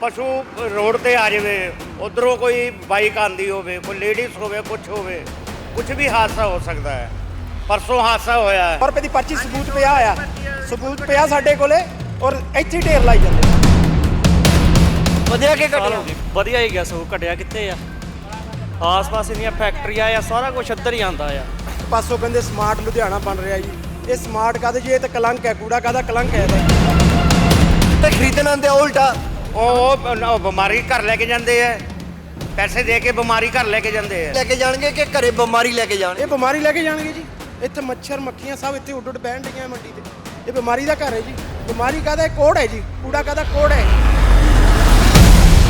ਪਸ਼ੂ ਰੋਡ ਤੇ ਆ ਜਾਵੇ ਉਧਰੋਂ ਕੋਈ ਬਾਈਕ ਆਂਦੀ ਹੋਵੇ ਕੋਈ ਲੇਡੀਜ਼ ਹੋਵੇ ਕੁਝ ਹੋਵੇ ਕੁਝ ਵੀ ਹਾਦਸਾ ਹੋ ਸਕਦਾ ਹੈ। ਪਰਸੋਂ ਹਾਦਸਾ ਹੋਇਆ ਹੈ। ਰੁਪਏ ਦੀ ਪਰਚੀ ਸਬੂਤ ਪਿਆ ਆ ਸਬੂਤ ਪਿਆ ਸਾਡੇ ਕੋਲੇ ਔਰ ਇੱਥੇ ਢੇਰ ਲਾਈ ਜਾਂਦੇ ਵਧੀਆ ਕਿ ਘਟਿਆ? ਵਧੀਆ ਹੀ ਗਿਆ ਸੋ ਘਟਿਆ ਕਿੱਥੇ ਆ? ਆਸ-ਪਾਸ ਇੰਨੀਆਂ ਫੈਕਟਰੀਆਂ ਆ ਸਾਰਾ ਕੁਝ ਇੱਧਰ ਹੀ ਆਂਦਾ ਆ। ਪਾਸੋਂ ਕਹਿੰਦੇ ਸਮਾਰਟ ਲੁਧਿਆਣਾ ਬਣ ਰਿਹਾ ਜੀ। ਇਹ ਸਮਾਰਟ ਕਾਹਦੇ ਜੀ ਇਹ ਤਾਂ ਕਲੰਕ ਹੈ ਕੂੜਾ ਕਾਹਦਾ ਕਲੰਕ ਹੈ ਇਹਦਾ ਤੇ। ਖਰੀਦਣ ਆਂਦੇ ਆ ਉਲਟਾ। ਉਹ ਉਹ ਬਿਮਾਰੀ ਘਰ ਲੈ ਕੇ ਜਾਂਦੇ ਆ। ਪੈਸੇ ਦੇ ਕੇ ਬਿਮਾਰੀ ਘਰ ਲੈ ਕੇ ਜਾਂਦੇ ਆ। ਲੈ ਕੇ ਜਾਣਗੇ ਕਿ ਘਰੇ ਬਿਮਾਰੀ ਲੈ ਕੇ ਜਾਣਗੇ? ਇਹ ਬਿਮਾਰੀ ਲੈ ਕੇ ਜਾਣਗੇ ਜੀ। ਇੱਥੇ ਮੱਛਰ ਮੱਖੀਆਂ ਸਭ ਇੱਥੇ ਉੱਡ ਉੱਡ ਬਹਿਣ ਡੀਆਂ ਮੰਡੀ ਤੇ। ਇਹ ਬਿਮਾਰੀ ਦਾ ਘਰ ਹੈ ਜੀ। ਬਿਮਾਰੀ ਕਾਹਦਾ ਇਹ ਕੋੜ ਹੈ ਜੀ। ਕੂੜਾ ਕਾਹਦਾ? ਕੋੜ ਹੈ।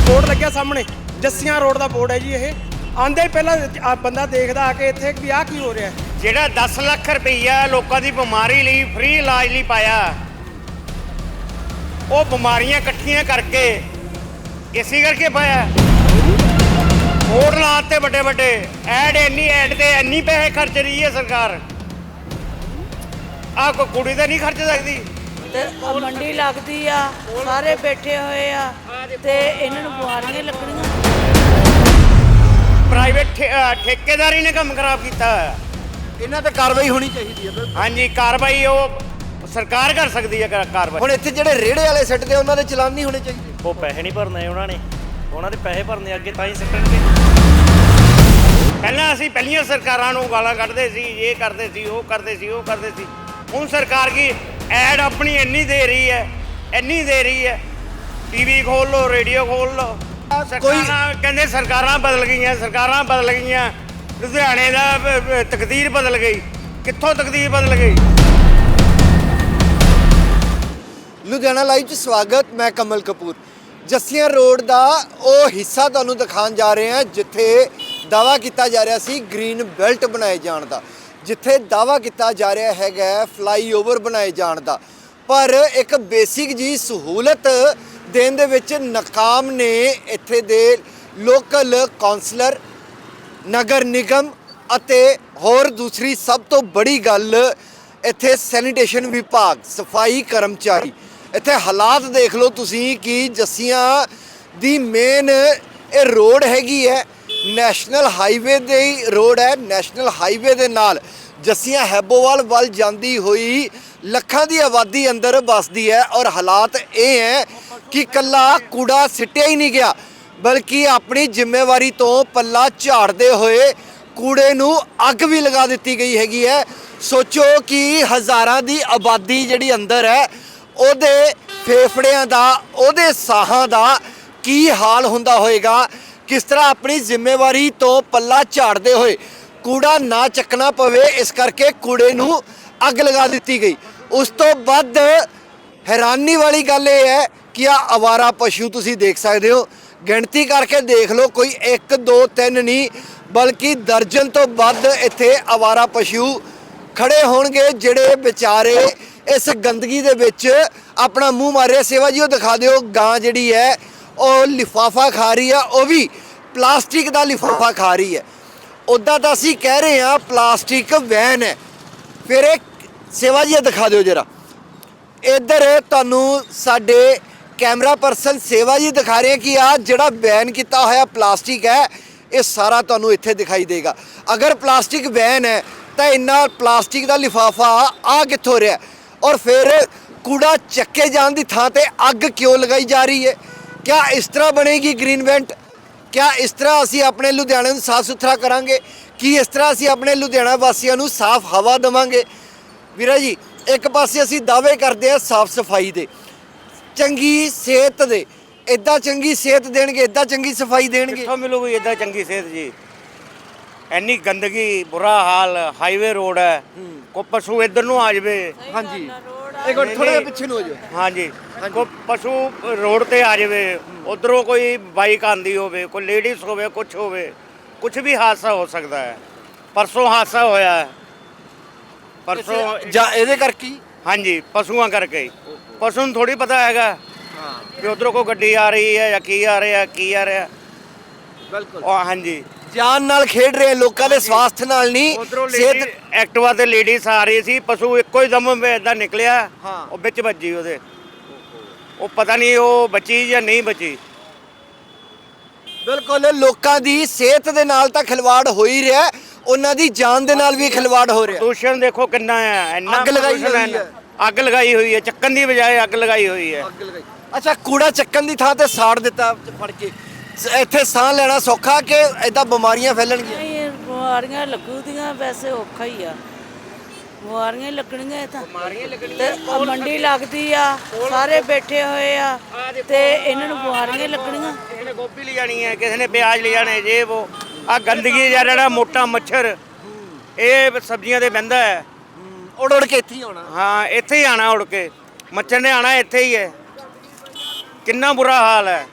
ਬੋਰਡ ਲੱਗਿਆ ਸਾਹਮਣੇ। ਜੱਸੀਆਂ ਰੋਡ ਦਾ ਬੋਰਡ ਹੈ ਜੀ ਇਹ। ਆਂਦੇ ਹੀ ਪਹਿਲਾਂ ਆ ਬੰਦਾ ਦੇਖਦਾ ਆ ਕੇ ਇੱਥੇ ਵੀ ਆਹ ਕੀ ਹੋ ਰਿਹਾ ਹੈ। ਜਿਹੜਾ 10 ਲੱਖ ਰੁਪਈਆ ਲੋਕਾਂ ਦੀ ਬਿਮਾਰੀ ਲਈ ਫ੍ਰੀ ਇਲਾਜ ਲਈ ਪਾਇਆ। ਉਹ ਬਿਮਾਰੀਆਂ ਇਕੱਠੀਆਂ ਕਰਕੇ ਇਸੇ ਕਰਕੇ ਪਾਇਆ ਹੋਰ ਲਾਤੇ ਵੱਡੇ ਵੱਡੇ। ਐਡ ਇੰਨੀ ਐਡ ਤੇ ਇੰਨੀ ਪੈਸੇ ਖਰਚ ਰਹੀ ਹੈ ਸਰਕਾਰ। ਆਹ ਕੋਈ ਕੁੜੀ ਤਾਂ ਨਹੀਂ ਖਰਚ ਸਕਦੀ। ਤੇ ਆਹ ਮੰਡੀ ਲੱਗਦੀ ਆ ਸਾਰੇ ਬੈਠੇ ਹੋਏ ਆ ਤੇ ਇਹਨਾਂ ਨੂੰ ਬਿਮਾਰੀਆਂ ਲੱਗਣੀਆਂ। ਪ੍ਰਾਈਵੇਟ ਠੇਕੇਦਾਰੀ ਨੇ ਕੰਮ ਖਰਾਬ ਕੀਤਾ ਹੈ। ਇਹਨਾਂ ਤੇ ਕਾਰਵਾਈ ਹੋਣੀ ਚਾਹੀਦੀ ਹੈ। ਹਾਂਜੀ ਕਾਰਵਾਈ ਉਹ ਸਰਕਾਰ ਕਰ ਸਕਦੀ ਹੈ ਕਾ- ਕਾਰਵਾਈ। ਹੁਣ ਇੱਥੇ ਜਿਹੜੇ ਰੇੜੇ ਵਾਲੇ ਸਿੱਟਦੇ ਆ, ਉਹਨਾਂ ਦੇ ਚਲਾਨ ਨਹੀਂ ਹੋਣੇ ਚਾਹੀਦੇ। ਉਹ ਪੈਸੇ ਨਹੀਂ ਭਰਨੇ ਉਹਨਾਂ ਨੇ। ਉਹਨਾਂ ਦੇ ਪੈਸੇ ਭਰਨੇ ਅੱਗੇ ਤਾਂ ਹੀ ਸਿੱਟਣਗੇ। ਪਹਿਲਾਂ ਅਸੀਂ ਪਹਿਲੀਆਂ ਸਰਕਾਰਾਂ ਨੂੰ ਗਾਲਾਂ ਕੱਢਦੇ ਸੀ ਇਹ ਕਰਦੇ ਸੀ ਉਹ ਕਰਦੇ ਸੀ ਉਹ ਕਰਦੇ ਸੀ। ਹੁਣ ਸਰਕਾਰ ਕੀ ਐਡ ਆਪਣੀ ਇੰਨੀ ਦੇ ਰਹੀ ਹੈ ਇੰਨੀ ਦੇ ਰਹੀ ਹੈ। ਟੀਵੀ ਖੋਲ ਲਓ ਰੇਡੀਓ ਖੋਲ ਲਓ। ਸਰਕਾਰਾਂ ਕਹਿੰਦੇ ਸਰਕਾਰਾਂ ਬਦਲ ਗਈਆਂ ਸਰਕਾਰਾਂ ਬਦਲ ਗਈਆਂ। ਲੁਧਿਆਣੇ ਦਾ ਤਕਦੀਰ ਬਦਲ ਗਈ। ਕਿੱਥੋਂ ਤਕਦੀਰ ਬਦਲ ਗਈ? ਲੁਧਿਆਣਾ ਲਾਈਵ 'ਚ ਸਵਾਗਤ, ਮੈਂ ਕਮਲ ਕਪੂਰ। ਜੱਸੀਆਂ ਰੋਡ ਦਾ ਉਹ ਹਿੱਸਾ ਤੁਹਾਨੂੰ ਦਿਖਾਉਣ ਜਾ ਰਹੇ ਹਾਂ, ਜਿੱਥੇ ਦਾਵਾ ਕੀਤਾ ਜਾ ਰਿਹਾ ਸੀ ਗ੍ਰੀਨ ਬੈਲਟ ਬਣਾਏ ਜਾਣ ਦਾ। ਜਿੱਥੇ ਦਾਵਾ ਕੀਤਾ ਜਾ ਰਿਹਾ ਹੈਗਾ ਫਲਾਈਓਵਰ ਬਣਾਏ ਜਾਣ ਦਾ। ਪਰ ਇੱਕ ਬੇਸਿਕ ਜੀ ਸਹੂਲਤ ਦੇਣ ਦੇ ਵਿੱਚ ਨਾਕਾਮ ਨੇ ਇੱਥੇ ਦੇ ਲੋਕਲ ਕਾਉਂਸਲਰ ਨਗਰ ਨਿਗਮ ਅਤੇ ਹੋਰ ਦੂਸਰੀ ਸਭ ਤੋਂ ਬੜੀ ਗੱਲ, ਇੱਥੇ ਸੈਨੀਟੇਸ਼ਨ ਵਿਭਾਗ, ਸਫ਼ਾਈ ਕਰਮਚਾਰੀ। ਇੱਥੇ ਹਾਲਾਤ ਦੇਖ ਲਓ ਤੁਸੀਂ ਕਿ ਜੱਸੀਆਂ ਦੀ ਮੇਨ ਇਹ ਰੋਡ ਹੈਗੀ ਹੈ ਨੈਸ਼ਨਲ ਹਾਈਵੇ ਦੇ ਹੀ ਰੋਡ ਹੈ ਨੈਸ਼ਨਲ ਹਾਈਵੇ ਦੇ ਨਾਲ। ਜੱਸੀਆਂ ਹੈਬੋਵਾਲ ਵੱਲ ਜਾਂਦੀ ਹੋਈ ਲੱਖਾਂ ਦੀ ਆਬਾਦੀ ਅੰਦਰ ਵੱਸਦੀ ਹੈ ਔਰ ਹਾਲਾਤ ਇਹ ਹੈ ਕਿ ਕੱਲਾ ਕੂੜਾ ਸਿੱਟਿਆ ਹੀ ਨਹੀਂ ਗਿਆ, ਬਲਕਿ ਆਪਣੀ ਜ਼ਿੰਮੇਵਾਰੀ ਤੋਂ ਪੱਲਾ ਝਾੜਦੇ ਹੋਏ ਕੂੜੇ ਨੂੰ ਅੱਗ ਵੀ ਲਗਾ ਦਿੱਤੀ ਗਈ ਹੈਗੀ ਹੈ। ਸੋਚੋ ਕਿ ਹਜ਼ਾਰਾਂ ਦੀ ਆਬਾਦੀ ਜਿਹੜੀ ਅੰਦਰ ਹੈ ਉਹਦੇ ਫੇਫੜਿਆਂ ਦਾ, ਉਹਦੇ ਸਾਹਾਂ ਦਾ ਕੀ ਹਾਲ ਹੁੰਦਾ ਹੋਏਗਾ? ਕਿਸ ਤਰ੍ਹਾਂ ਆਪਣੀ ਜ਼ਿੰਮੇਵਾਰੀ ਤੋਂ ਪੱਲਾ ਝਾੜਦੇ ਹੋਏ ਕੂੜਾ ਨਾ ਚੱਕਣਾ ਪਵੇ, ਇਸ ਕਰਕੇ ਕੂੜੇ ਨੂੰ ਅੱਗ ਲਗਾ ਦਿੱਤੀ ਗਈ। ਉਸ ਤੋਂ ਵੱਧ ਹੈਰਾਨੀ ਵਾਲੀ ਗੱਲ ਇਹ ਹੈ ਕਿ ਆ ਅਵਾਰਾ ਪਸ਼ੂ ਤੁਸੀਂ ਦੇਖ ਸਕਦੇ ਹੋ। ਗਿਣਤੀ ਕਰਕੇ ਦੇਖ ਲਓ, ਕੋਈ 1 2 3 ਨਹੀਂ, ਬਲਕਿ ਦਰਜਨ ਤੋਂ ਵੱਧ ਇੱਥੇ ਅਵਾਰਾ ਪਸ਼ੂ ਖੜੇ ਹੋਣਗੇ, ਜਿਹੜੇ ਵਿਚਾਰੇ ਇਸ ਗੰਦਗੀ ਦੇ ਵਿੱਚ ਆਪਣਾ ਮੂੰਹ ਮਾਰਿਆ ਸੇਵਾ ਜੀ, ਉਹ ਦਿਖਾ ਦਿਓ, ਗਾਂ ਜਿਹੜੀ ਹੈ, ਉਹ ਲਿਫਾਫਾ ਖਾ ਰਹੀ ਆ, ਉਹ ਵੀ ਪਲਾਸਟਿਕ ਦਾ ਲਿਫਾਫਾ ਖਾ ਰਹੀ ਹੈ। ਉਦਾਂ ਤਾਂ ਅਸੀਂ ਕਹਿ ਰਹੇ ਹਾਂ, ਪਲਾਸਟਿਕ ਵੈਨ ਹੈ। ਫਿਰ ਇਹ ਸੇਵਾ ਜੀ, ਇਹ ਦਿਖਾ ਦਿਓ ਜਰਾ। ਇੱਧਰ ਤੁਹਾਨੂੰ ਸਾਡੇ ਕੈਮਰਾ ਪਰਸਨ ਸੇਵਾ ਜੀ ਦਿਖਾ ਰਹੇ ਕਿ ਆ ਜਿਹੜਾ ਬੈਨ ਕੀਤਾ ਹੋਇਆ ਪਲਾਸਟਿਕ ਹੈ, ਇਹ ਸਾਰਾ ਤੁਹਾਨੂੰ ਇੱਥੇ ਦਿਖਾਈ ਦੇਗਾ। ਅਗਰ ਪਲਾਸਟਿਕ ਬੈਨ ਹੈ, ਤਾਂ ਇੰਨਾ ਪਲਾਸਟਿਕ ਦਾ ਲਿਫਾਫਾ ਆ ਕਿੱਥੋਂ ਰਿਹਾ? ਔਰ ਫਿਰ ਕੂੜਾ ਚੱਕੇ ਜਾਣ ਦੀ ਥਾਂ ਤੇ ਅੱਗ ਕਿਉਂ ਲਗਾਈ ਜਾ ਰਹੀ ਹੈ? ਕਿਆ ਇਸ ਤਰ੍ਹਾਂ ਬਣੇਗੀ ਗ੍ਰੀਨ ਵੈਂਟ? ਕਿਆ ਇਸ ਤਰ੍ਹਾਂ ਅਸੀਂ ਆਪਣੇ ਲੁਧਿਆਣੇ ਨੂੰ ਸਾਫ਼ ਸੁਥਰਾ ਕਰਾਂਗੇ? ਕੀ ਇਸ ਤਰ੍ਹਾਂ ਅਸੀਂ ਆਪਣੇ ਲੁਧਿਆਣਾ ਵਾਸੀਆਂ ਨੂੰ ਸਾਫ਼ ਹਵਾ ਦੇਵਾਂਗੇ? ਵੀਰਾ ਜੀ ਇੱਕ ਪਾਸੇ ਅਸੀਂ ਦਾਅਵੇ ਕਰਦੇ ਆ ਸਾਫ਼ ਸਫ਼ਾਈ ਦੇ। ਚੰਗੀ ਸਿਹਤ ਦੇ। ਇਦਾਂ ਚੰਗੀ ਸਿਹਤ ਦੇਣਗੇ ਇਦਾਂ ਚੰਗੀ ਸਫ਼ਾਈ ਦੇਣਗੇ। ਕਿੱਥੋਂ ਮਿਲੂਗੀ ਇਦਾਂ ਚੰਗੀ ਸਿਹਤ ਜੀ? ਇੰਨੀ ਗੰਦਗੀ ਬੁਰਾ ਹਾਲ ਹਾਈਵੇ ਰੋਡ ਹੈ। ਕੋ ਪਸ਼ੂ ਇੱਧਰ ਨੂੰ ਆ ਜਾਵੇ। ਹਾਂਜੀ। ਇੱਕ ਵਾਰ ਥੋੜਾ ਜਿਹਾ ਪਿੱਛੇ ਨੂੰ ਹੋ ਜਾਓ। ਹਾਂਜੀ। ਕੋ ਪਸ਼ੂ ਰੋਡ ਤੇ ਆ ਜਾਵੇ ਉਧਰੋਂ ਕੋਈ ਬਾਈਕ ਆਂਦੀ ਹੋਵੇ ਕੋਈ ਲੇਡੀਜ਼ ਹੋਵੇ ਕੁਝ ਹੋਵੇ ਕੁਝ ਵੀ ਹਾਦਸਾ ਹੋ ਸਕਦਾ ਹੈ। ਪਰਸੋਂ ਹਾਦਸਾ ਹੋਇਆ ਹੈ। ਪਰਸੋਂ ਜਾਂ ਇਹਦੇ ਕਰਕੇ ਹੀ? ਹਾਂਜੀ ਪਸ਼ੂਆਂ ਕਰਕੇ ਹੀ। ਪਸ਼ੂ ਨੂੰ ਥੋੜੀ ਪਤਾ ਹੈਗਾ। ਕਿ ਉਧਰੋਂ ਕੋਈ ਗੱਡੀ ਆ ਰਹੀ ਹੈ ਜਾਂ ਕੀ ਆ ਰਿਹਾ ਕੀ ਆ ਰਿਹਾ। ਬਿਲਕੁਲ। ਉਹ ਹਾਂਜੀ। ਜਾਨ ਨਾਲ ਖੇਡ ਰਹੇ ਲੋਕਾਂ ਦੇ ਸਵਾਸਥ ਨਾਲ ਨਹੀਂ ਉਧਰੋਂ ਸਿਹਤ ਐਕਟਿਵਾ ਤੇ ਲੇਡੀਜ਼ ਆ ਰਹੀ ਸੀ ਪਸ਼ੂ ਇੱਕੋ ਹੀ ਦਮ ਇਦਾਂ ਨਿਕਲਿਆ। ਉਹ ਵਿੱਚ ਵੱਜੀ ਉਹਦੇ। ਉਹ ਪਤਾ ਨਹੀਂ ਉਹ ਬਚੀ ਜਾਂ ਨਹੀਂ ਬਚੀ। ਬਿਲਕੁਲ ਲੋਕਾਂ ਦੀ ਸਿਹਤ ਦੇ ਨਾਲ ਤਾਂ ਖਿਲਵਾੜ ਹੋ ਹੀ ਰਿਹਾ ਉਹਨਾਂ ਦੀ ਜਾਨ ਦੇ ਨਾਲ ਵੀ ਖਿਲਵਾੜ ਹੋ ਰਿਹਾ। ਪ੍ਰਦੂਸ਼ਣ ਦੇਖੋ ਕਿੰਨਾ ਹੈ ਇੰਨਾ ਅੱਗ ਲਗਾਈ ਹੋਈ ਹੈ। ਅੱਗ ਲਗਾਈ ਹੋਈ ਹੈ ਚੱਕਣ ਦੀ ਬਜਾਏ ਅੱਗ ਲਗਾਈ ਹੋਈ ਹੈ। ਅੱਛਾ ਕੂੜਾ ਚੱਕਣ ਦੀ ਥਾਂ ਤੇ ਸਾੜ ਦਿੱਤਾ ਫੜ ਕੇ। ਇੱਥੇ ਸਾਹ ਲੈਣਾ ਸੌਖਾ ਕਿ ਐਦਾਂ ਬਿਮਾਰੀਆਂ ਫੈਲਣਗੀਆਂ? ਨਹੀਂ ਬਿਮਾਰੀਆਂ ਲੱਗੂਦੀਆਂ ਵੈਸੇ ਔਖਾ ਹੀ ਆ। ਬਿਮਾਰੀਆਂ ਹੀ ਲੱਗਣੀਆਂ ਇਹ ਤਾਂ। ਬਿਮਾਰੀਆਂ ਲੱਗਣੀਆਂ ਤੇ ਮੰਡੀ ਲੱਗਦੀ ਆ ਸਾਰੇ ਬੈਠੇ ਹੋਏ ਆ ਤੇ ਇਹਨਾਂ ਨੂੰ ਬਿਮਾਰੀਆਂ ਹੀ ਲੱਗਣੀਆਂ ਕਿਸੇ ਨੇ ਗੋਭੀ ਲੈ ਜਾਣੀ ਹੈ ਕਿਸੇ ਨੇ ਪਿਆਜ਼ ਲੈ ਜਾਣੇ ਜੇ ਉਹ ਆ ਗੰਦਗੀ ਜਿਹਾ ਜਿਹੜਾ ਮੋਟਾ ਮੱਛਰ ਇਹ ਸਬਜ਼ੀਆਂ ਦੇ ਬਹਿੰਦਾ ਹੈ। ਉੜ ਉੜ ਕੇ ਇੱਥੇ ਹੀ ਆਉਣਾ। ਹਾਂ ਇੱਥੇ ਹੀ ਆਣਾ ਉੜ ਕੇ। ਮੱਛਰ ਨੇ ਆਣਾ ਇੱਥੇ ਹੀ ਹੈ। ਕਿੰਨਾ ਬੁਰਾ ਹਾਲ ਹੈ।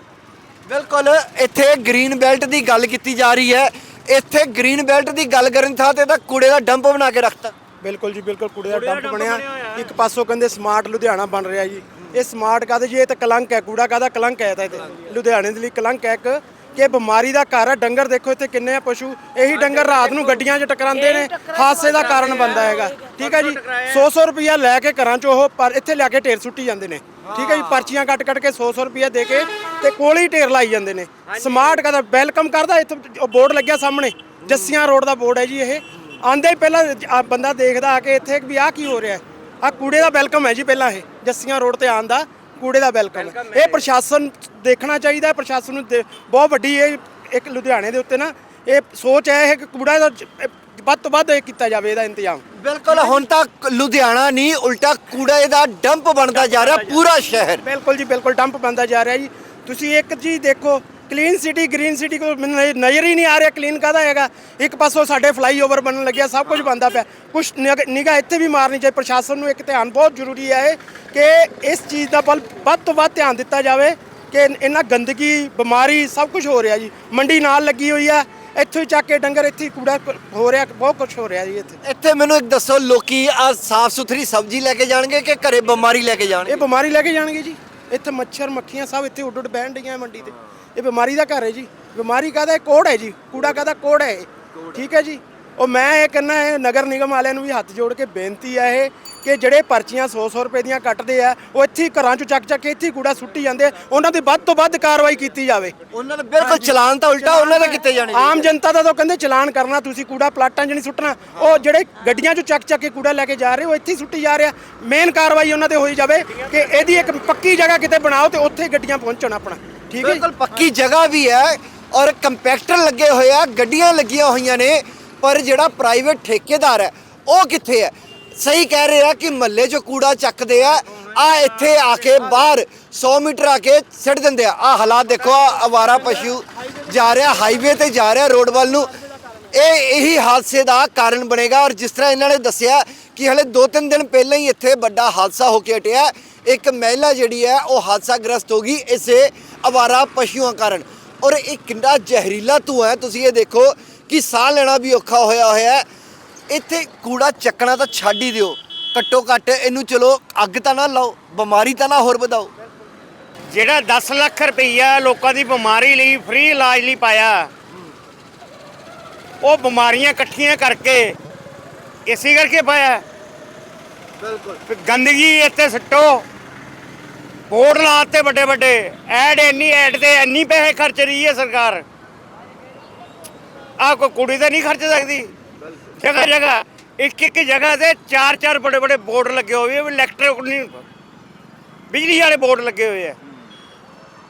ਬਿਲਕੁਲ ਇੱਥੇ ਗ੍ਰੀਨ ਬੈਲਟ ਦੀ ਗੱਲ ਕੀਤੀ ਜਾ ਰਹੀ ਹੈ। ਇੱਥੇ ਗ੍ਰੀਨ ਬੈਲਟ ਦੀ ਗੱਲ ਕਰਨ ਥਾਂ ਤੇ ਤਾਂ ਕੂੜੇ ਦਾ ਡੰਪ ਬਣਾ ਕੇ ਰੱਖਤਾ। ਬਿਲਕੁਲ ਜੀ ਬਿਲਕੁਲ ਕੂੜੇ ਦਾ ਡੰਪ ਬਣਿਆ। ਇੱਕ ਪਾਸੋਂ ਕਹਿੰਦੇ ਸਮਾਰਟ ਲੁਧਿਆਣਾ ਬਣ ਰਿਹਾ ਜੀ। ਇਹ ਸਮਾਰਟ ਕਾਹਦੇ ਜੀ? ਇਹ ਤਾਂ ਕਲੰਕ ਹੈ ਕੂੜਾ ਕਾਹਦਾ ਕਲੰਕ ਹੈ ਇਹ ਤਾਂ ਇੱਥੇ। ਲੁਧਿਆਣੇ ਦੇ ਲਈ ਕਲੰਕ ਹੈ ਇੱਕ ਕਿ ਬਿਮਾਰੀ ਦਾ ਘਰ ਹੈ ਡੰਗਰ ਦੇਖੋ ਇੱਥੇ ਕਿੰਨੇ ਆ ਪਸ਼ੂ। ਇਹੀ ਡੰਗਰ ਰਾਤ ਨੂੰ ਗੱਡੀਆਂ 'ਚ ਟਕਰਾਉਂਦੇ ਨੇ। ਹਾਦਸੇ ਦਾ ਕਾਰਨ ਬਣਦਾ ਹੈਗਾ। ਠੀਕ ਹੈ ਜੀ? 100-100 ਰੁਪਿਆ ਲੈ ਕੇ ਘਰਾਂ 'ਚ ਉਹ ਪਰ ਇੱਥੇ ਲਿਆ ਕੇ ਢੇਰ ਸੁੱਟੀ ਜਾਂਦੇ ਨੇ। ਠੀਕ ਹੈ ਜੀ? ਪਰਚੀਆਂ ਕੱਟ ਕੱਟ ਕੇ 100-100 ਰੁਪਿਆ ਦੇ ਕੇ ਤੇ ਕੋਲ ਹੀ ਢੇਰ ਲਾਈ ਜਾਂਦੇ ਨੇ। ਸਮਾਰਟ ਕਾਹਦਾ ਵੈਲਕਮ ਕਰਦਾ ਇੱਥੇ ਉਹ ਬੋਰਡ ਲੱਗਿਆ ਸਾਹਮਣੇ। ਜੱਸੀਆਂ ਰੋਡ ਦਾ ਬੋਰਡ ਹੈ ਜੀ ਇਹ। ਆਂਦੇ ਹੀ ਪਹਿਲਾਂ ਆ ਬੰਦਾ ਦੇਖਦਾ ਆ ਕੇ ਇੱਥੇ ਵੀ ਆ ਕੀ ਹੋ ਰਿਹਾ ਆ ਕੂੜੇ ਦਾ ਵੈਲਕਮ ਹੈ ਜੀ ਪਹਿਲਾਂ ਇਹ ਜੱਸੀਆਂ ਰੋਡ ਤੇ ਆਉਣ ਦਾ ਕੂੜੇ ਦਾ ਵੈਲਕਮ ਇਹ ਪ੍ਰਸ਼ਾਸਨ ਦੇਖਣਾ ਚਾਹੀਦਾ ਹੈ ਪ੍ਰਸ਼ਾਸਨ ਨੂੰ ਦੇ- ਬਹੁਤ ਵੱਡੀ ਇਹ ਇੱਕ ਲੁਧਿਆਣੇ ਦੇ ਉੱਤੇ ਨਾ ਇਹ ਸੋਚ ਹੈ ਇਹ ਕਿ ਕੂੜਾ ਦਾ ਵੱਧ ਤੋਂ ਵੱਧ ਇਹ ਕੀਤਾ ਜਾਵੇ ਇਹਦਾ ਇੰਤਜ਼ਾਮ। ਬਿਲਕੁਲ ਹੁਣ ਤਾਂ ਲੁਧਿਆਣਾ ਨਹੀਂ ਉਲਟਾ ਕੂੜੇ ਦਾ ਡੰਪ ਬਣਦਾ ਜਾ ਰਿਹਾ ਪੂਰਾ ਸ਼ਹਿਰ। ਬਿਲਕੁਲ ਜੀ ਬਿਲਕੁਲ ਡੰਪ ਬੰਦਾ ਜਾ ਰਿਹਾ ਜੀ। ਤੁਸੀਂ ਇੱਕ ਚੀਜ਼ ਦੇਖੋ ਕਲੀਨ ਸਿਟੀ ਗ੍ਰੀਨ ਸਿਟੀ ਕੋ ਮੈਨੂੰ ਨਜ਼ਰ- ਹੀ ਨਹੀਂ ਆ ਰਿਹਾ ਕਲੀਨ ਕਾਹਦਾ ਹੈਗਾ। ਇੱਕ ਪਾਸੋਂ ਸਾਡੇ ਫਲਾਈਓਵਰ ਬਣਨ ਲੱਗਿਆ ਸਭ ਕੁਝ ਬੰਦਾ ਪਿਆ। ਕੁਝ ਨਿਗਾਹ ਇੱਥੇ ਵੀ ਮਾਰਨੀ ਚਾਹੀਦੀ ਪ੍ਰਸ਼ਾਸਨ ਨੂੰ ਇੱਕ ਧਿਆਨ ਬਹੁਤ ਜ਼ਰੂਰੀ ਹੈ ਕਿ ਇਸ ਚੀਜ਼ ਦਾ ਵੱਲ ਵੱਧ ਤੋਂ ਵੱਧ ਧਿਆਨ ਦਿੱਤਾ ਜਾਵੇ ਕਿ ਇਹਨਾਂ ਗੰਦਗੀ ਬਿਮਾਰੀ ਸਭ ਕੁਝ ਹੋ ਰਿਹਾ ਜੀ। ਮੰਡੀ ਨਾਲ ਲੱਗੀ ਹੋਈ ਆ ਇੱਥੋਂ ਹੀ ਚੱਕ ਕੇ ਡੰਗਰ ਇੱਥੇ ਹੀ ਕੂੜਾ ਹੋ ਰਿਹਾ ਬਹੁਤ ਕੁਝ ਹੋ ਰਿਹਾ ਜੀ ਇੱਥੇ। ਇੱਥੇ ਮੈਨੂੰ ਇੱਕ ਦੱਸੋ ਲੋਕੀ ਆ ਸਾਫ਼ ਸੁਥਰੀ ਸਬਜ਼ੀ ਲੈ ਕੇ ਜਾਣਗੇ ਕਿ ਘਰੇ ਬਿਮਾਰੀ ਲੈ ਕੇ ਜਾਣਗੇ? ਇਹ ਬਿਮਾਰੀ ਲੈ ਕੇ ਜਾਣਗੇ ਜੀ। ਇੱਥੇ ਮੱਛਰ ਮੱਖੀਆਂ ਸਭ ਇੱਥੇ ਉੱਡ ਉੱਡ ਬਹਿਣ ਡੀਆਂ ਮੰਡੀ ਤੇ। ਇਹ ਬਿਮਾਰੀ ਦਾ ਘਰ ਹੈ ਜੀ। ਬਿਮਾਰੀ ਕਾਹਦਾ? ਕੋੜ ਹੈ ਜੀ। ਕੂੜਾ ਕਾਹਦਾ? ਕੋੜ ਹੈ। ਠੀਕ ਹੈ ਜੀ। ਉਹ ਮੈਂ ਇਹ ਕਹਿੰਦਾ ਹੈ ਨਗਰ ਨਿਗਮ ਵਾਲਿਆਂ ਨੂੰ ਵੀ ਹੱਥ ਜੋੜ ਕੇ ਬੇਨਤੀ ਹੈ ਇਹ ਕਿ ਜਿਹੜੇ ਪਰਚੀਆਂ 100-100 ਰੁਪਏ ਦੀਆਂ ਕੱਟਦੇ ਆ ਉਹ ਇੱਥੇ ਹੀ ਘਰਾਂ 'ਚ ਚੱਕ ਚੱਕ ਕੇ ਇੱਥੇ ਹੀ ਕੂੜਾ ਸੁੱਟੀ ਜਾਂਦੇ ਆ। ਉਹਨਾਂ ਦੀ ਵੱਧ ਤੋਂ ਵੱਧ ਕਾਰਵਾਈ ਕੀਤੀ ਜਾਵੇ। ਉਹਨਾਂ ਨੇ ਬਿਲਕੁਲ ਚਲਾਨ ਤਾਂ ਉਲਟਾ ਉਹਨਾਂ ਦੇ ਕਿੱਤੇ ਜਾਣੇ ਆਮ ਜਨਤਾ ਦਾ ਤਾਂ ਕਹਿੰਦੇ ਚਲਾਨ ਕਰਨਾ ਤੁਸੀਂ ਕੂੜਾ ਪਲਾਟਾਂ 'ਚ ਨਹੀਂ ਸੁੱਟਣਾ। ਉਹ ਜਿਹੜੇ ਗੱਡੀਆਂ 'ਚ ਚੱਕ ਚੱਕ ਕੇ ਕੂੜਾ ਲੈ ਕੇ ਜਾ ਰਹੇ ਉਹ ਇੱਥੇ ਹੀ ਸੁੱਟੀ ਜਾ ਰਿਹਾ ਮੇਨ ਕਾਰਵਾਈ ਉਹਨਾਂ ਤੇ ਹੋਈ ਜਾਵੇ ਕਿ ਇਹਦੀ ਇੱਕ ਪੱਕੀ ਜਗ੍ਹਾ ਕਿਤੇ ਬਣਾਓ ਤੇ ਉੱਥੇ ਗੱਡੀਆਂ ਪਹੁੰਚਣ ਆਪਣਾ। ਠੀਕ ਹੈ ਜੀ? ਬਿਲਕੁਲ ਪੱਕੀ ਜਗ੍ਹਾ ਵੀ ਹੈ ਔਰ ਕੰਪੈਕਟਰ ਲੱਗੇ ਹੋਏ ਆ ਗੱਡੀਆਂ ਲੱਗੀਆਂ ਹੋਈਆਂ ਨੇ ਪਰ ਜਿਹੜਾ ਪ੍ਰਾਈਵੇਟ ਠੇਕੇਦਾਰ ਹੈ ਉਹ ਕਿੱਥੇ ਹੈ? ਸਹੀ ਕਹਿ ਰਹੇ ਆ ਕਿ ਮਹੱਲੇ 'ਚੋਂ ਕੂੜਾ ਚੱਕਦੇ ਆ ਆ ਇੱਥੇ ਆ ਕੇ ਬਾਹਰ 100 ਮੀਟਰ ਆ ਕੇ ਸਿੱਟ ਦਿੰਦੇ ਆ। ਆ ਹਾਲਾਤ ਦੇਖੋ ਆਹ ਅਵਾਰਾ ਪਸ਼ੂ ਜਾ ਰਿਹਾ ਹਾਈਵੇ ਤੇ ਜਾ ਰਿਹਾ ਰੋਡ ਵੱਲ ਨੂੰ। ਇਹ ਇਹੀ ਹਾਦਸੇ ਦਾ ਕਾਰਨ ਬਣੇਗਾ ਔਰ ਜਿਸ ਤਰ੍ਹਾਂ ਇਹਨਾਂ ਨੇ ਦੱਸਿਆ ਕਿ ਹਲੇ 2-3 ਦਿਨ ਪਹਿਲਾਂ ਹੀ ਇੱਥੇ ਵੱਡਾ ਹਾਦਸਾ ਹੋ ਕੇ ਹਟਿਆ। ਇੱਕ ਮਹਿਲਾ ਜਿਹੜੀ ਹੈ, ਉਹ ਹਾਦਸਾ ਗ੍ਰਸਤ ਹੋ ਗਈ ਇਸੇ ਅਵਾਰਾ ਪਸ਼ੂਆਂ ਕਾਰਨ। ਔਰ ਇਹ ਕਿੰਨਾ ਜ਼ਹਿਰੀਲਾ ਧੂੰਆਂ ਹੈ, ਤੁਸੀਂ ਇਹ ਦੇਖੋ ਕਿ ਸਾਹ ਲੈਣਾ ਵੀ ਔਖਾ ਹੋਇਆ ਹੋਇਆ ਹੈ। ਇੱਥੇ ਕੂੜਾ ਚੱਕਣਾ ਤਾਂ ਛੱਡ ਹੀ ਦਿਓ। ਘੱਟੋ ਘੱਟ ਇਹਨੂੰ ਚਲੋ ਅੱਗ ਤਾਂ ਨਾ ਲਾਓ ਬਿਮਾਰੀ ਤਾਂ ਨਾ ਹੋਰ ਵਧਾਓ। ਜਿਹੜਾ 10 ਲੱਖ ਰੁਪਈਆ ਲੋਕਾਂ ਦੀ ਬਿਮਾਰੀ ਲਈ ਫ੍ਰੀ ਇਲਾਜ ਲਈ ਪਾਇਆ ਉਹ ਬਿਮਾਰੀਆਂ ਇਕੱਠੀਆਂ ਕਰਕੇ ਇਸੇ ਕਰਕੇ ਪਾਇਆ। ਬਿਲਕੁਲ। ਗੰਦਗੀ ਇੱਥੇ ਸੱਟੋ। ਬੋਰਡ ਲਾਤੇ ਵੱਡੇ ਵੱਡੇ। ਐਡ ਇੰਨੀ ਐਡ ਤੇ ਇੰਨੀ ਪੈਸੇ ਖਰਚ ਰਹੀ ਹੈ ਸਰਕਾਰ। ਆ ਕੋਈ ਕੁੜੀ ਤਾਂ ਨਹੀਂ ਖਰਚ ਸਕਦੀ। ਜਗ੍ਹਾ ਜਗ੍ਹਾ। ਇੱਕ ਇੱਕ ਜਗ੍ਹਾ ਤੇ ਚਾਰ ਚਾਰ ਬੜੇ ਬੜੇ ਬੋਰਡ ਲੱਗੇ ਹੋਏ ਆ ਇਲੈਕਟ੍ਰਿਕ ਨਹੀਂ ਬਿਜਲੀ ਵਾਲੇ ਬੋਰਡ ਲੱਗੇ ਹੋਏ ਆ।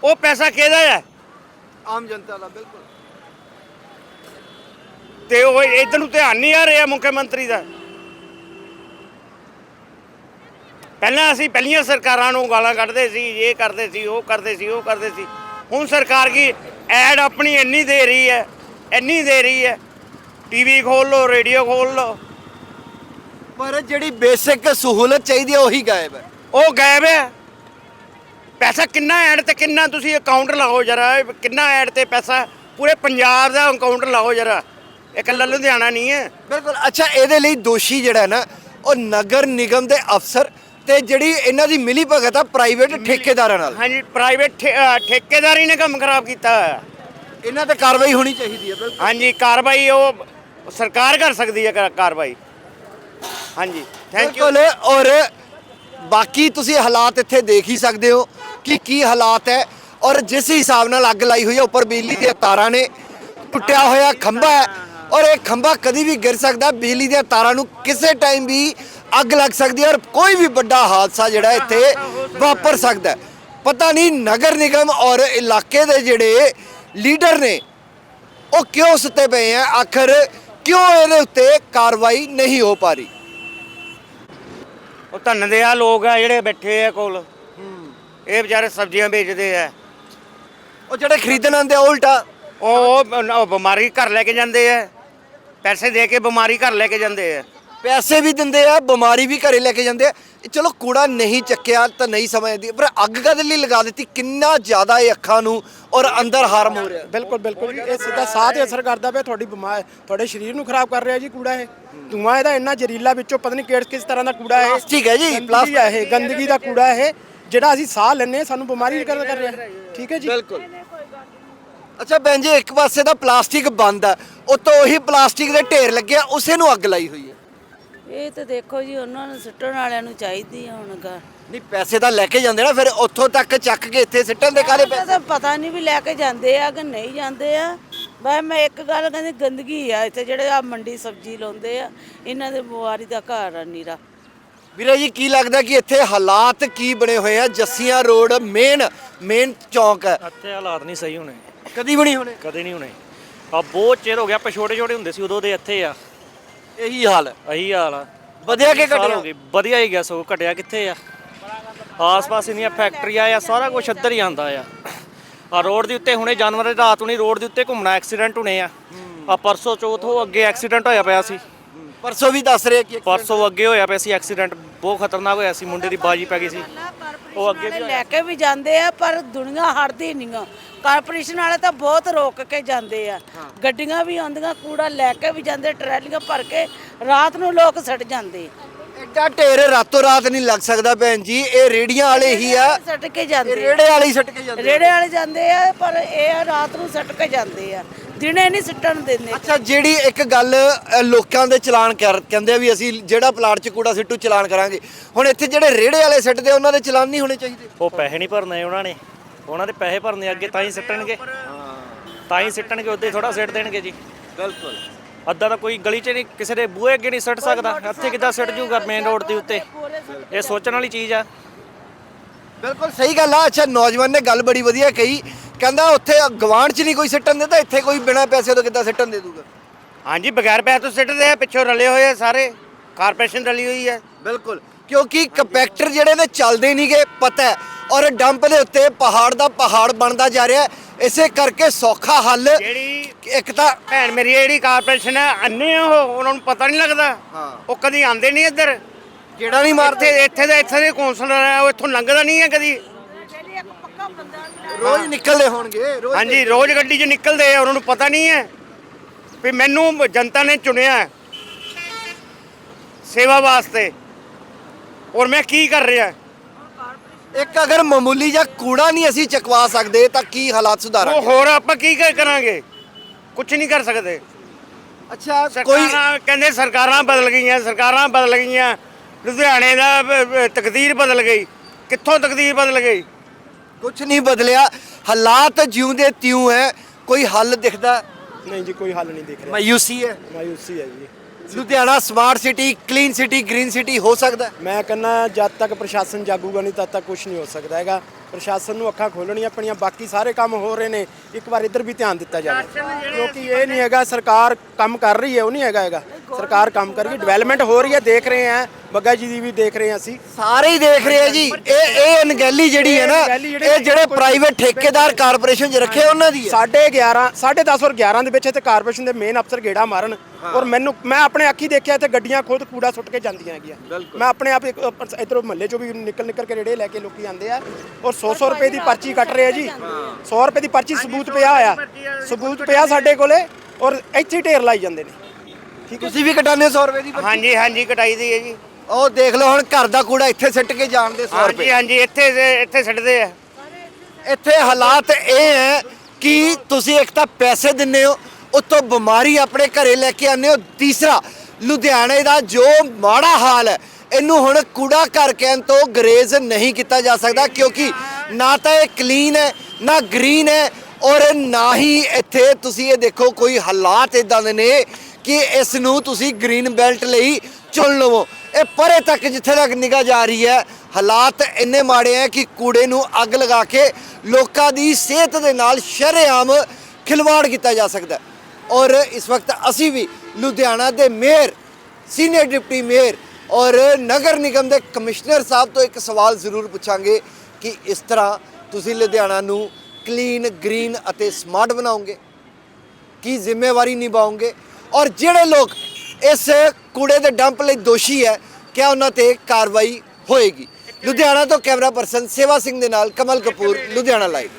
ਉਹ ਪੈਸਾ ਕਿਹਦਾ ਹੈ ਆਮ ਜਨਤਾ ਦਾ ਬਿਲਕੁਲ। ਤੇ ਉਹ ਇਧਰ ਨੂੰ ਧਿਆਨ ਨਹੀਂ ਆ ਰਿਹਾ ਮੁੱਖ ਮੰਤਰੀ ਦਾ। ਪਹਿਲਾਂ ਅਸੀਂ ਪਹਿਲੀਆਂ ਸਰਕਾਰਾਂ ਨੂੰ ਗਾਲਾਂ ਕੱਢਦੇ ਸੀ ਇਹ ਕਰਦੇ ਸੀ ਉਹ ਕਰਦੇ ਸੀ ਉਹ ਕਰਦੇ ਸੀ। ਹੁਣ ਸਰਕਾਰ ਕੀ ਐਡ ਆਪਣੀ ਇੰਨੀ ਦੇ ਰਹੀ ਹੈ ਇੰਨੀ ਦੇ ਰਹੀ ਹੈ। ਟੀਵੀ ਖੋਲ ਲਓ ਰੇਡੀਓ ਖੋਲ ਲਓ। ਪਰ ਜਿਹੜੀ ਬੇਸਿਕ ਸਹੂਲਤ ਚਾਹੀਦੀ ਹੈ ਉਹੀ ਗਾਇਬ ਹੈ। ਉਹ ਗਾਇਬ ਹੈ। ਪੈਸਾ ਕਿੰਨਾ ਐਡ ਤੇ ਕਿੰਨਾ ਤੁਸੀਂ ਅਕਾਊਂਟ ਲਾਓ ਜਰਾ ਕਿੰਨਾ ਐਡ ਤੇ ਪੈਸਾ ਪੂਰੇ ਪੰਜਾਬ ਦਾ ਅਕਾਊਂਟ ਲਾਓ ਜਰਾ। ਇਹ ਇਕੱਲਾ ਲੁਧਿਆਣਾ ਨਹੀਂ ਹੈ। ਬਿਲਕੁਲ ਅੱਛਾ ਇਹਦੇ ਲਈ ਦੋਸ਼ੀ ਜਿਹੜਾ ਨਾ ਉਹ ਨਗਰ ਨਿਗਮ ਦੇ ਅਫਸਰ ਤੇ ਜਿਹੜੀ ਇਹਨਾਂ ਦੀ ਮਿਲੀ ਭਗਤ ਆ ਪ੍ਰਾਈਵੇਟ ਠੇਕੇਦਾਰਾਂ ਨਾਲ। ਹਾਂਜੀ ਪ੍ਰਾਈਵੇਟ ਠੇਕੇਦਾਰੀ ਨੇ ਕੰਮ ਖਰਾਬ ਕੀਤਾ ਹੋਇਆ। ਇਹਨਾਂ ਤੇ ਕਾਰਵਾਈ ਹੋਣੀ ਚਾਹੀਦੀ ਹੈ ਬਿਲਕੁਲ। ਹਾਂਜੀ ਕਾਰਵਾਈ ਉਹ ਸਰਕਾਰ ਕਰ ਸਕਦੀ ਹੈ ਕਾ- ਕਾਰਵਾਈ। ਹਾਂਜੀ ਥੈਂਕ ਯੂ ਬਿਲਕੁਲ, ਔਰ ਬਾਕੀ ਤੁਸੀਂ ਹਾਲਾਤ ਇੱਥੇ ਦੇਖ ਹੀ ਸਕਦੇ ਹੋ ਕਿ ਕੀ ਹਾਲਾਤ ਹੈ। ਔਰ ਜਿਸ ਹਿਸਾਬ ਨਾਲ ਅੱਗ ਲਾਈ ਹੋਈ ਹੈ, ਉੱਪਰ ਬਿਜਲੀ ਦੀਆਂ ਤਾਰਾਂ ਨੇ ਟੁੱਟਿਆ ਹੋਇਆ ਖੰਭਾ ਹੈ। ਔਰ ਇਹ ਖੰਭਾ ਕਦੀ ਵੀ ਗਿਰ ਸਕਦਾ, ਬਿਜਲੀ ਦੀਆਂ ਤਾਰਾਂ ਨੂੰ ਕਿਸੇ ਟਾਈਮ ਵੀ ਅੱਗ ਲੱਗ ਸਕਦੀ ਹੈ। ਔਰ ਕੋਈ ਵੀ ਵੱਡਾ ਹਾਦਸਾ ਜਿਹੜਾ ਇੱਥੇ ਵਾਪਰ ਸਕਦਾ ਹੈ। ਪਤਾ ਨਹੀਂ ਨਗਰ ਨਿਗਮ ਔਰ ਇਲਾਕੇ ਦੇ ਜਿਹੜੇ ਲੀਡਰ ਨੇ, ਉਹ ਕਿਉਂ ਸੁੱਤੇ ਪਏ ਆ? ਆਖਰ ਕਿਉਂ ਇਹਦੇ ਉੱਤੇ ਕਾਰਵਾਈ ਨਹੀਂ ਹੋ ਪਾ ਰਹੀ? ਉਹ ਧੰਨ ਦੇ ਆ ਲੋਕ ਆ ਜਿਹੜੇ ਬੈਠੇ ਆ ਕੋਲ। ਇਹ ਵਿਚਾਰੇ ਸਬਜ਼ੀਆਂ ਵੇਚਦੇ ਆ। ਉਹ ਜਿਹੜੇ ਖਰੀਦਣ ਆਉਂਦੇ ਆ ਉਲਟਾ? ਉਹ ਉਹ- ਉਹ ਬਿਮਾਰੀ ਘਰ ਲੈ ਕੇ ਜਾਂਦੇ ਆ। ਪੈਸੇ ਦੇ ਕੇ ਬਿਮਾਰੀ ਘਰ ਲੈ ਕੇ ਜਾਂਦੇ ਆ। ਪੈਸੇ ਵੀ ਦਿੰਦੇ ਆ ਬਿਮਾਰੀ ਵੀ ਘਰੇ ਲੈ ਕੇ ਜਾਂਦੇ ਆ। ਇਹ ਚਲੋ ਕੂੜਾ ਨਹੀਂ ਚੱਕਿਆ ਤਾਂ ਨਹੀਂ ਸਮਝਦੀ ਪਰ ਅੱਗ ਕਦੇ ਲਈ ਲਗਾ ਦਿੱਤੀ? ਕਿੰਨਾ ਜ਼ਿਆਦਾ ਇਹ ਅੱਖਾਂ ਨੂੰ ਔਰ ਅੰਦਰ ਹਾਰਮ ਹੋ ਰਿਹਾ? ਬਿਲਕੁਲ ਬਿਲਕੁਲ ਜੀ। ਇਹ ਸਿੱਧਾ ਸਾਹ ਤੇ ਅਸਰ ਕਰਦਾ ਪਿਆ ਤੁਹਾਡੀ ਬਿਮਾਰ ਤੁਹਾਡੇ ਸਰੀਰ ਨੂੰ ਖਰਾਬ ਕਰ ਰਿਹਾ ਜੀ ਕੂੜਾ ਇਹ। ਧੂਆਂ ਇਹਦਾ ਇੰਨਾ ਜ਼ਹਿਰੀਲਾ ਵਿੱਚੋਂ ਪਤਾ ਨਹੀਂ ਕਿਹੜੇ ਕਿਸ ਤਰ੍ਹਾਂ ਦਾ ਕੂੜਾ ਹੈ ਪਲਾਸਟਿਕ ਹੈ ਜੀ, ਪਲਾਸਟਿਕ ਹੈ ਇਹ ਗੰਦਗੀ ਦਾ ਕੂੜਾ ਇਹ ਜਿਹੜਾ ਅਸੀਂ ਸਾਹ ਲੈਂਦੇ ਹਾਂ ਸਾਨੂੰ ਬਿਮਾਰੀ ਕਰ ਕਰ ਰਿਹਾ। ਠੀਕ ਹੈ ਜੀ? ਬਿਲਕੁਲ। ਅੱਛਾ ਭੈਣ ਜੀ ਇੱਕ ਪਾਸੇ ਦਾ ਪਲਾਸਟਿਕ ਬੰਦ ਆ ਉੱਤੋਂ ਉਹੀ ਪਲਾਸਟਿਕ ਦੇ ਢੇਰ ਲੱਗਿਆ ਉਸੇ ਨੂੰ ਅੱਗ ਲਾਈ ਹੋਈ ਹੈ। ਇਹ ਤਾਂ ਦੇਖੋ ਜੀ ਉਹਨਾਂ ਨੂੰ ਸੁੱਟਣ ਵਾਲਿਆਂ ਨੂੰ ਚਾਹੀਦੀ ਆ ਹੁਣ ਗਾ। ਨਹੀਂ ਪੈਸੇ ਤਾਂ ਲੈ ਕੇ ਜਾਂਦੇ ਨਾ ਫਿਰ ਉੱਥੋਂ ਤੱਕ ਚੱਕ ਕੇ ਇੱਥੇ ਸਿੱਟਣ ਦੇ ਕਾਲੇ ਇਹਨਾਂ ਪੈਸੇ? ਦਾ ਪਤਾ ਨਹੀਂ ਵੀ ਲੈ ਕੇ ਜਾਂਦੇ ਆ ਕਿ ਨਹੀਂ ਜਾਂਦੇ ਆ। ਬਈ ਮੈਂ ਇੱਕ ਗੱਲ ਕਹਿੰਦੀ ਗੰਦਗੀ ਆ ਇੱਥੇ ਜਿਹੜੇ ਆ ਮੰਡੀ ਸਬਜ਼ੀ ਲਾਉਂਦੇ ਆ ਇਹਨਾਂ ਦੇ ਬਿਮਾਰੀ ਦਾ ਘਰ ਆ ਨੀਰਾ। ਵੀਰੇ ਜੀ ਕੀ ਲੱਗਦਾ ਕਿ ਇੱਥੇ ਹਾਲਾਤ ਕੀ ਬਣੇ ਹੋਏ ਆ? ਜੱਸੀਆਂ ਰੋਡ ਮੇਨ ਮੇਨ ਚੌਂਕ ਹੈ ਇੱਥੇ ਹਾਲਾਤ ਨਹੀਂ ਸਹੀ ਹੋਣੇ। ਕਦੀ ਵੀ ਨਹੀਂ ਹੋਣੇ? ਕਦੇ ਨਹੀਂ ਹੋਣੇ। ਆ ਬਹੁਤ ਚਿਰ ਹੋ ਗਿਆ ਆਪਾਂ ਛੋਟੇ ਛੋਟੇ ਹੁੰਦੇ ਸੀ ਉਦੋਂ ਦੇ ਇੱਥੇ ਆ। ਇਹੀ ਹਾਲ ਹੈ। ਅਹੀ ਹਾਲ ਆ। ਵਧਿਆ ਕਿ ਸਾਲ ਘਟਿਆ? ਗਏ। ਵਧੀਆ ਹੀ ਗਿਆ ਸਗੋਂ ਘਟਿਆ ਕਿੱਥੇ ਆ? ਆਸ-ਪਾਸ ਇੰਨੀਆਂ ਫੈਕਟਰੀਆਂ ਆ ਸਾਰਾ ਕੁਝ ਇੱਧਰ ਹੀ ਆਂਦਾ ਆ। ਆ ਰੋਡ ਦੇ ਉੱਤੇ ਹੁਣੇ ਜਾਨਵਰ ਰਾਤ ਨੂੰ ਰੋਡ ਦੇ ਉੱਤੇ ਘੁੰਮਣਾ ਐਕਸੀਡੈਂਟ ਹੋਣੇ ਆ। ਆ ਪਰਸੋਂ ਚੌਥੋਂ ਅੱਗੇ ਐਕਸੀਡੈਂਟ ਹੋਇਆ ਪਿਆ ਸੀ। ਪਰਸੋਂ ਵੀ ਦੱਸ ਰਹੇ ਕਿ ਪਰਸੋਂ ਅੱਗੇ ਹੋਇਆ ਪਿਆ ਸੀ ਐਕਸੀਡੈਂਟ ਬਹੁਤ ਖਤਰਨਾਕ ਹੋਇਆ ਸੀ ਮੁੰਡੇ ਦੀ ਬਾਜੀ ਪੈ ਗਈ ਸੀ। ਉਹ ਅੱਗੇ ਵੀ ਲੈ ਕੇ ਵੀ ਜਾਂਦੇ ਆ ਪਰ ਦੁਨੀਆ ਹਟਦੀ ਨਹੀਂ ਗਾ ਕਾਰਪੋਰੇਸ਼ਨ ਵਾਲੇ ਤਾਂ ਬਹੁਤ ਰੋਕ ਕੇ ਜਾਂਦੇ ਆ। ਗੱਡੀਆਂ ਵੀ ਆਉਂਦੀਆਂ ਕੂੜਾ ਲੈ ਕੇ ਵੀ ਜਾਂਦੇ ਟਰਾਲੀਆਂ ਭਰ ਕੇ ਰਾਤ ਨੂੰ ਲੋਕ ਸੜ ਜਾਂਦੇ। ਐਡਾ ਢੇਰ ਰਾਤੋਂ ਰਾਤ ਨਹੀਂ ਲੱਗ ਸਕਦਾ ਭੈਣ ਜੀ ਇਹ ਰੇੜੀਆਂ ਵਾਲੇ ਹੀ ਆ। ਸੱਟ ਕੇ ਜਾਂਦੇ ਰੇੜੇ ਵਾਲੇ ਹੀ ਸੱਟ ਕੇ ਜਾਂਦੇ ਰੇੜੇ ਵਾਲੇ ਜਾਂਦੇ ਆ ਪਰ ਇਹ ਰਾਤ ਨੂੰ ਸੱਟ ਕੇ ਜਾਂਦੇ ਆ। ਦਿਨੇ ਨਹੀਂ ਸਿੱਟਣ ਦਿੰਦੇ। ਅੱਛਾ ਜਿਹੜੀ ਇੱਕ ਗੱਲ ਅ, ਲੋਕਾਂ ਦੇ ਚਲਾਨ ਕਰ ਕਹਿੰਦੇ ਆ ਵੀ ਅਸੀਂ ਜਿਹੜਾ ਪਲਾਟ 'ਚ ਕੂੜਾ ਸਿੱਟੂ ਚਲਾਨ ਕਰਾਂਗੇ। ਹੁਣ ਇੱਥੇ ਜਿਹੜੇ ਰੇੜੇ ਵਾਲੇ ਸਿੱਟਦੇ ਆ, ਉਹਨਾਂ ਦੇ ਚਲਾਨ ਨਹੀਂ ਹੋਣੇ ਚਾਹੀਦੇ। ਉਹ ਪੈਸੇ ਨਹੀਂ ਭਰਨੇ ਉਹਨਾਂ ਨੇ। ਉਹਨਾਂ ਦੇ ਪੈਸੇ ਭਰਨੇ ਅੱਗੇ ਤਾਂ ਹੀ ਸਿੱਟਣਗੇ। ਤਾਂ ਹੀ ਸਿੱਟਣਗੇ ਉੱਦੇ ਥੋੜਾ ਸਿੱਟ ਦੇਣਗੇ ਜੀ। ਬਿਲਕੁਲ। ਅੱਧਾ ਤਾਂ ਕੋਈ ਗਲੀ 'ਚ ਨਹੀਂ ਕਿਸੇ ਦੇ ਬੂਹੇ ਅੱਗੇ ਨਹੀਂ ਸਿੱਟ ਸਕਦਾ। ਇੱਥੇ ਕਿੱਦਾਂ ਸਿੱਟ ਜੂਗਾ ਮੇਨ ਰੋਡ ਦੇ ਉੱਤੇ? ਇਹ ਸੋਚਣ ਵਾਲੀ ਚੀਜ਼ ਆ। ਬਿਲਕੁਲ ਸਹੀ ਗੱਲ ਆ। ਅੱਛਾ ਨੌਜਵਾਨ ਨੇ ਗੱਲ ਬੜੀ ਵਧੀਆ ਕਹੀ। ਕਹਿੰਦਾ ਉੱਥੇ ਗਵਾਂਢ 'ਚ ਨਹੀਂ ਕੋਈ ਸਿੱਟਣ ਦਿੰਦਾ ਇੱਥੇ ਕੋਈ ਬਿਨਾਂ ਪੈਸੇ ਤੋਂ ਕਿੱਦਾਂ ਸਿੱਟਣ ਦੇ ਦੂਗਾ? ਹਾਂਜੀ ਬਗੈਰ ਪੈਸੇ ਤੋਂ ਸਿੱਟਦੇ ਆ ਪਿੱਛੋਂ ਰਲੇ ਹੋਏ ਆ ਸਾਰੇ ਕਾਰਪੋਰੇਸ਼ਨ ਰਲੀ ਹੋਈ ਹੈ ਬਿਲਕੁਲ ਕਿਉਂਕਿ ਕੰਪੈਕਟਰ ਜਿਹੜੇ ਨੇ ਚੱਲਦੇ ਨਹੀਂਗੇ ਪਤਾ ਹੈ ਔਰ ਡੰਪ ਦੇ ਉੱਤੇ ਪਹਾੜ ਦਾ ਪਹਾੜ ਬਣਦਾ ਜਾ ਰਿਹਾ ਹੈ। ਇਸੇ ਕਰਕੇ ਸੌਖਾ ਹੱਲ ਜਿਹੜੀ ਇੱਕ ਤਾਂ ਭੈਣ ਮੇਰੀ ਜਿਹੜੀ ਕਾਰਪੋਰੇਸ਼ਨ ਹੈ ਅੰਨੇ ਆ ਉਹ ਉਹਨਾਂ ਨੂੰ ਪਤਾ ਨਹੀਂ ਲੱਗਦਾ। ਹਾਂ। ਉਹ ਕਦੀ ਆਉਂਦੇ ਨਹੀਂ ਇੱਧਰ। ਜਿਹੜਾ ਨਹੀਂ ਮਾਰਦੇ? ਇੱਥੇ ਇੱਥੇ ਦੇ ਇੱਥੇ ਦੇ ਕੌਂਸਲਰ ਆ ਉਹ ਇੱਥੋਂ ਲੰਘਦਾ ਨਹੀਂ ਹੈ ਕਦੀ। ਰੋਜ਼ ਨਿਕਲਦੇ ਹੋਣਗੇ ਰੋਜ਼ ਹਾਂਜੀ ਰੋਜ਼ ਗੱਡੀ 'ਚ ਨਿਕਲਦੇ ਆ ਉਹਨਾਂ ਨੂੰ ਪਤਾ ਨਹੀਂ ਹੈ ਵੀ ਮੈਨੂੰ ਜਨਤਾ ਨੇ ਚੁਣਿਆ ਹੈ ਸੇਵਾ ਵਾਸਤੇ। ਔਰ ਮੈਂ ਕੀ ਕਰ ਰਿਹਾ ਇੱਕ ਅਗਰ ਮਾਮੂਲੀ ਜਿਹਾ ਕੂੜਾ ਨਹੀਂ ਅਸੀਂ ਚਕਵਾ ਸਕਦੇ ਤਾਂ ਕੀ ਹਾਲਾਤ ਉਹ ਸੁਧਾਰਾਂਗੇ ਹੋਰ ਆਪਾਂ ਕੀ ਕਰ- ਕਰਾਂਗੇ? ਕੁਝ ਨਹੀਂ ਕਰ ਸਕਦੇ। ਅੱਛਾ ਕੋਈ ਸਰਕਾਰਾਂ ਕਹਿੰਦੇ ਸਰਕਾਰਾਂ ਬਦਲ ਗਈਆਂ ਸਰਕਾਰਾਂ ਬਦਲ ਗਈਆਂ। ਲੁਧਿਆਣੇ ਦਾ ਤਕਦੀਰ ਬਦਲ ਗਈ। ਕਿੱਥੋਂ ਤਕਦੀਰ ਬਦਲ ਗਈ? ਕੁਝ ਨਹੀਂ ਬਦਲਿਆ। ਹਾਲਾਤ ਜਿਉਂਦੇ ਤਿਉਂ ਹੈ ਕੋਈ ਹੱਲ ਦਿਖਦਾ? ਨਹੀਂ ਜੀ ਕੋਈ ਹੱਲ ਨਹੀਂ ਦਿਖ ਰਿਹਾ। ਮਾਯੂਸੀ ਹੈ। ਮਾਯੂਸੀ ਹੈ ਜੀ। Ludhiana smart city clean city green city ਹੋ ਸਕਦਾ? ਮੈਂ ਕਹਿੰਦਾ ਜਦ ਤੱਕ ਪ੍ਰਸ਼ਾਸਨ ਜਾਗੂਗਾ ਨਹੀਂ ਤਦ ਤੱਕ ਕੁਝ ਨਹੀਂ ਹੋ ਸਕਦਾ ਹੈਗਾ। ਪ੍ਰਸ਼ਾਸਨ ਨੂੰ ਅੱਖਾਂ ਖੋਲਣੀਆਂ ਆਪਣੀਆਂ ਬਾਕੀ ਸਾਰੇ ਕੰਮ ਹੋ ਰਹੇ ਨੇ। ਇੱਕ ਵਾਰ ਇੱਧਰ ਵੀ ਧਿਆਨ ਦਿੱਤਾ ਜਾਵੇ। ਕਿਉਂਕਿ ਇਹ ਨਹੀਂ ਹੈਗਾ ਸਰਕਾਰ ਕੰਮ ਕਰ ਰਹੀ ਹੈ ਉਹ ਨਹੀਂ ਹੈਗਾ ਹੈਗਾ। ਸਰਕਾਰ ਕੰਮ ਕਰ ਰਹੀ ਹੈ ਡਿਵੈਲਪਮੈਂਟ ਹੋ ਰਹੀ ਹੈ ਦੇਖ ਰਹੇ ਹਾਂ ਬੱਗਾ ਜੀ ਦੀ ਵੀ ਦੇਖ ਰਹੇ ਹਾਂ ਅਸੀਂ। ਸਾਰੇ ਹੀ ਦੇਖ ਰਹੇ ਆ ਜੀ। ਇਹ ਇਹ ਅਣਗਹਿਲੀ ਜਿਹੜੀ ਹੈ ਨਾ ਇਹ ਜਿਹੜੀ ਪ੍ਰਾਈਵੇਟ ਠੇਕੇਦਾਰ ਕਾਰਪੋਰੇਸ਼ਨ 'ਚ ਰੱਖੇ ਉਹਨਾਂ ਦੀ ਹੈ। ਸਾਢੇ 11 10:30 ਔਰ 11 ਦੇ ਵਿੱਚ ਇੱਥੇ ਕਾਰਪੋਰੇਸ਼ਨ ਦੇ ਮੇਨ ਅਫਸਰ ਗੇੜਾ ਮਾਰਨ ਔਰ ਮੈਨੂੰ ਮੈਂ ਆਪਣੇ ਅੱਖੀ ਦੇਖਿਆ ਇੱਥੇ ਗੱਡੀਆਂ ਖੁਦ ਕੂੜਾ ਸੁੱਟ ਕੇ ਜਾਂਦੀਆਂ ਹੈਗੀਆਂ। ਮੈਂ ਆਪਣੇ ਆਪ ਇਧਰੋਂ ਮਹੱਲੇ ਚੋਂ ਵੀ ਨਿਕਲ ਨਿਕਲ ਕੇ ਰੇੜੇ ਲੈ ਕੇ ਲੋਕੀ ਆਉਂਦੇ ਆ ਔਰ 100-100 ਰੁਪਏ ਦੀ ਪਰਚੀ ਕੱਟ ਰਹੇ ਆ ਜੀ। 100 ਰੁਪਏ ਦੀ ਪਰਚੀ ਸਬੂਤ ਪਿਆ ਆ। ਸਬੂਤ ਪਿਆ ਸਾਡੇ ਕੋਲੇ ਔਰ ਇੱਥੇ ਢੇਰ ਲਾਈ ਜਾਂਦੇ ਨੇ। ਤੁਸੀਂ ਵੀ ਕਟਾਣੇ 100 ਰੁਪਏ ਦੀ ਪਰਚੀ? ਹਾਂਜੀ ਹਾਂਜੀ ਕਟਾਈ ਦੀ ਹੈ ਜੀ। ਉਹ ਦੇਖ ਲਓ ਹੁਣ ਘਰ ਦਾ ਕੂੜਾ ਇੱਥੇ ਸਿੱਟ ਕੇ ਜਾਣ ਦੇ 100 ਹਾਂਜੀ ਰੁਪਏ। ਹਾਂਜੀ ਇੱਥੇ ਇੱਥੇ ਛੱਡਦੇ ਆ। ਇੱਥੇ ਹਾਲਾਤ ਇਹ ਹੈ ਕਿ ਤੁਸੀਂ ਇੱਕ ਤਾਂ ਪੈਸੇ ਦਿੰਨੇ ਹੋ ਉਤੋਂ ਬਿਮਾਰੀ ਆਪਣੇ ਘਰੇ ਲੈ ਕੇ ਆਉਂਦੇ ਹੋ। ਤੀਸਰਾ ਲੁਧਿਆਣੇ ਦਾ ਜੋ ਮਾੜਾ ਹਾਲ ਹੈ ਇਹਨੂੰ ਹੁਣ ਕੂੜਾ ਘਰ ਕਹਿਣ ਤੋਂ ਗਰੇਜ਼ ਨਹੀਂ ਕੀਤਾ ਜਾ ਸਕਦਾ ਕਿਉਂਕਿ ਨਾ ਤਾਂ ਇਹ ਕਲੀਨ ਹੈ ਨਾ ਗ੍ਰੀਨ ਹੈ ਔਰ ਨਾ ਹੀ ਇੱਥੇ ਤੁਸੀਂ ਇਹ ਦੇਖੋ ਕੋਈ ਹਾਲਾਤ ਇਦਾਂ ਦੇ ਨੇ ਕਿ ਇਸ ਨੂੰ ਤੁਸੀਂ ਗ੍ਰੀਨ ਬੈਲਟ ਲਈ ਚੁਣ ਲਵੋ। ਇਹ ਪਰੇ ਤੱਕ ਜਿੱਥੇ ਤੱਕ ਨਿਗਾਹ ਜਾ ਰਹੀ ਹੈ, ਹਾਲਾਤ ਇੰਨੇ ਮਾੜੇ ਹੈ ਕਿ ਕੂੜੇ ਨੂੰ ਅੱਗ ਲਗਾ ਕੇ ਲੋਕਾਂ ਦੀ ਸਿਹਤ ਦੇ ਨਾਲ ਸ਼ਰੇਆਮ ਖਿਲਵਾੜ ਕੀਤਾ ਜਾ ਸਕਦਾ ਔਰ ਇਸ ਵਕਤ ਅਸੀਂ ਵੀ ਲੁਧਿਆਣਾ ਦੇ ਮੇਅਰ, ਸੀਨੀਅਰ ਡਿਪਟੀ ਮੇਅਰ ਔਰ ਨਗਰ ਨਿਗਮ ਦੇ ਕਮਿਸ਼ਨਰ ਸਾਹਿਬ ਤੋਂ ਇੱਕ ਸਵਾਲ ਜ਼ਰੂਰ ਪੁੱਛਾਂਗੇ ਕਿ ਇਸ ਤਰ੍ਹਾਂ ਤੁਸੀਂ ਲੁਧਿਆਣਾ ਨੂੰ ਕਲੀਨ, ਗ੍ਰੀਨ ਅਤੇ ਸਮਾਰਟ ਬਣਾਓਗੇ? ਕੀ ਜ਼ਿੰਮੇਵਾਰੀ ਨਿਭਾਓਗੇ? ਔਰ ਜਿਹੜੇ ਲੋਕ ਇਸ ਕੂੜੇ ਦੇ ਡੰਪ ਲਈ ਦੋਸ਼ੀ ਹੈ, ਕਿਆ ਉਹਨਾਂ ਤੇ ਕਾਰਵਾਈ ਹੋਏਗੀ? ਲੁਧਿਆਣਾ ਤੋਂ ਕੈਮਰਾ ਪਰਸਨ ਸੇਵਾ ਸਿੰਘ ਦੇ ਨਾਲ ਕਮਲ ਕਪੂਰ, ਲੁਧਿਆਣਾ ਲਾਈਵ